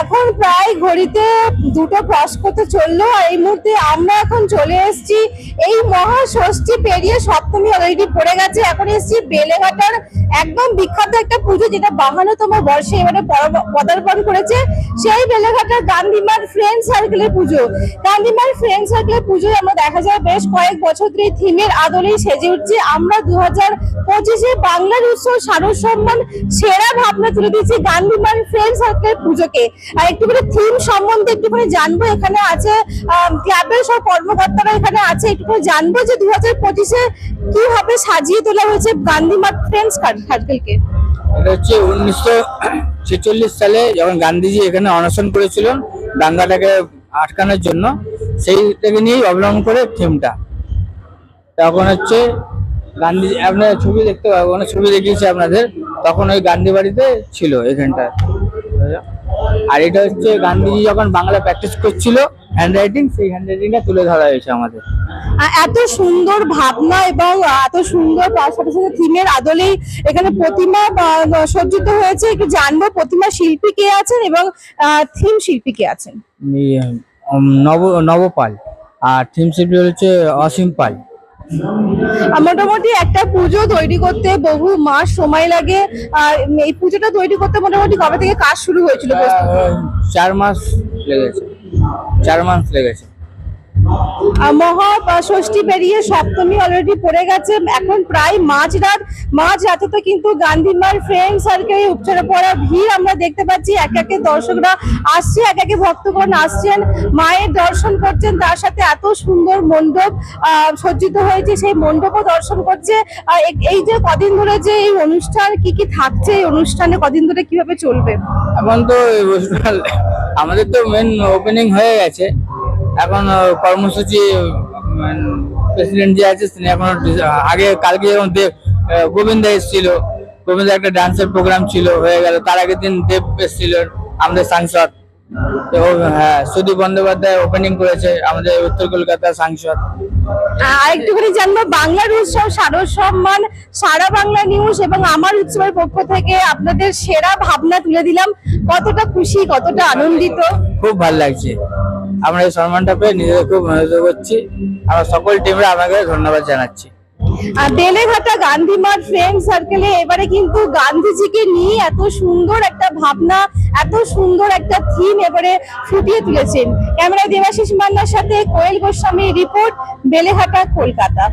এখন প্রায় ঘড়িতে দুটো ক্রস করতে চলল আর এই মুহূর্তে আমরা এখন চলে এসেছি এই মহা ষষ্ঠী পেরিয়ে সপ্তমী অলরেডি পড়ে গেছে। এখন এসেছি বেলেঘাটার একদম বিখ্যাত একটা পুজো যেটা বাহান্নতম বর্ষে এবারে পদার্পণ করেছে। সেই বেলেঘাটার গান্ধীমার ফ্রেন্ড সার্কেলের পুজো। গান্ধীমার ফ্রেন্ড সার্কেলের পুজোয় আমরা দেখা যায় বেশ কয়েক বছর ধরে থিমের আদলেই সেজে উঠছে। আমরা দু হাজার পঁচিশে বাংলার উৎসব সারস সম্মান সেরা ভাবনা তুলে দিয়েছি গান্ধীমান ফ্রেন্ড সার্কেলের পুজোকে আর একটুখানি থিম সম্বন্ধে একটুখানি জানব, এখানে আছে ক্লাবের সব কর্মকর্তারা এখানে আছে, একটুখানি জানব যে দু হাজার পঁচিশে কীভাবে সাজিয়ে তোলা হয়েছে গান্ধীমার ফ্রেন্ডস সার্কেলকে। এটা হচ্ছে উনিশশো ছেচল্লিশ সালে যখন গান্ধীজি এখানে অনশন করেছিলেন দাঙ্গাটাকে আটকানোর জন্য, সেইটাকে নিয়েই অবলম্বন করে থিমটা তখন হচ্ছে গান্ধী, আপনার ছবি দেখতে ওখানে ছবি দেখিয়েছি আপনাদের, তখন ওই গান্ধী বাড়িতে ছিল এখানটা আর এটা হচ্ছে গান্ধীজি যখন বাংলা প্র্যাকটিস করছিল হ্যান্ড রাইটিং সেই হ্যান্ড রাইটিংটা তুলে ধরা হয়েছে আমাদের। এত সুন্দর ভাবনা এবং এত সুন্দর তার সাথে সাথে থিমের আদলেই এখানে প্রতিমা সজ্জিত হয়েছে। একটু জানব প্রতিমা শিল্পী কে আছেন এবং থিম শিল্পী কে আছেন? নব নবপাল। আর থিম শিল্পী হচ্ছে অসীম পাল। মোটামুটি একটা পুজো তৈরি করতে বহু মাস সময় লাগে। আর এই পুজোটা তৈরি করতে মোটামুটি কবে থেকে কাজ শুরু হয়েছিল? চার মাস লেগেছে। চার মাস লেগেছে। মহা ষষ্ঠী পেরিয়ে সপ্তমী অলরেডি পড়ে গেছে। এখন প্রায় মাঝরাত মাঝ রাতে তো কিন্তু গান্ধীমার ফ্রেন্ড সার্কেলে উপচারে পড়া ভিড় আমরা দেখতে পাচ্ছি। এক একে দর্শকরা আসছে, এক একে ভক্তগণ আসছেন, মায়ের দর্শন করছেন। তার সাথে এত সুন্দর মণ্ডপ সজ্জিত হয়েছে। সেই মণ্ডপও দর্শন করছে। এই যে কদিন ধরে যে এই অনুষ্ঠান, কি কি থাকছে এই অনুষ্ঠানে? কদিন ধরে কীভাবে চলবে? এখন তো আমাদের তো মেন ওপেনিং হয়ে গেছে। এখন কর্মসূচি প্রেসিডেন্ট যে আছে, তিনি এখন আগে কালকে যেমন দেব গোবিন্দ এসেছিল গোবিন্দ একটা ডান্সের প্রোগ্রাম ছিল, হয়ে গেল। তার আগের দিন দেব এসেছিল, আমাদের সাংসদ। হ্যাঁ সুদীপ বন্দ্যোপাধ্যায় ওপেনিং করেছে আমাদের উত্তর কলকাতার সাংসদ। আর একটুখানি জানব বাংলার উৎসব সারস সম্মান সারা বাংলা নিউজ এবং আমার উৎসবের পক্ষ থেকে আপনাদের সেরা ভাবনা তুলে দিলাম। কতটা খুশি কতটা আনন্দিত? খুব ভালো লাগছে। আমরা এই সম্মানটা পেয়ে নিজেদের খুব আনন্দ করছি আমরা সকল টিমরা আমাকে ধন্যবাদ জানাচ্ছি। বেলেঘাটা গান্ধী মাঠ ফ্রেন্ড সার্কেলে এবারে কিন্তু গান্ধীজিকে নিয়ে এত সুন্দর একটা ভাবনা, এত সুন্দর একটা থিম এবারে ফুটিয়ে তুলেছেন। ক্যামেরায় দেবাশিস মান্নার সাথে কোয়েল গোস্বামী রিপোর্ট বেলেঘাটা, কলকাতা।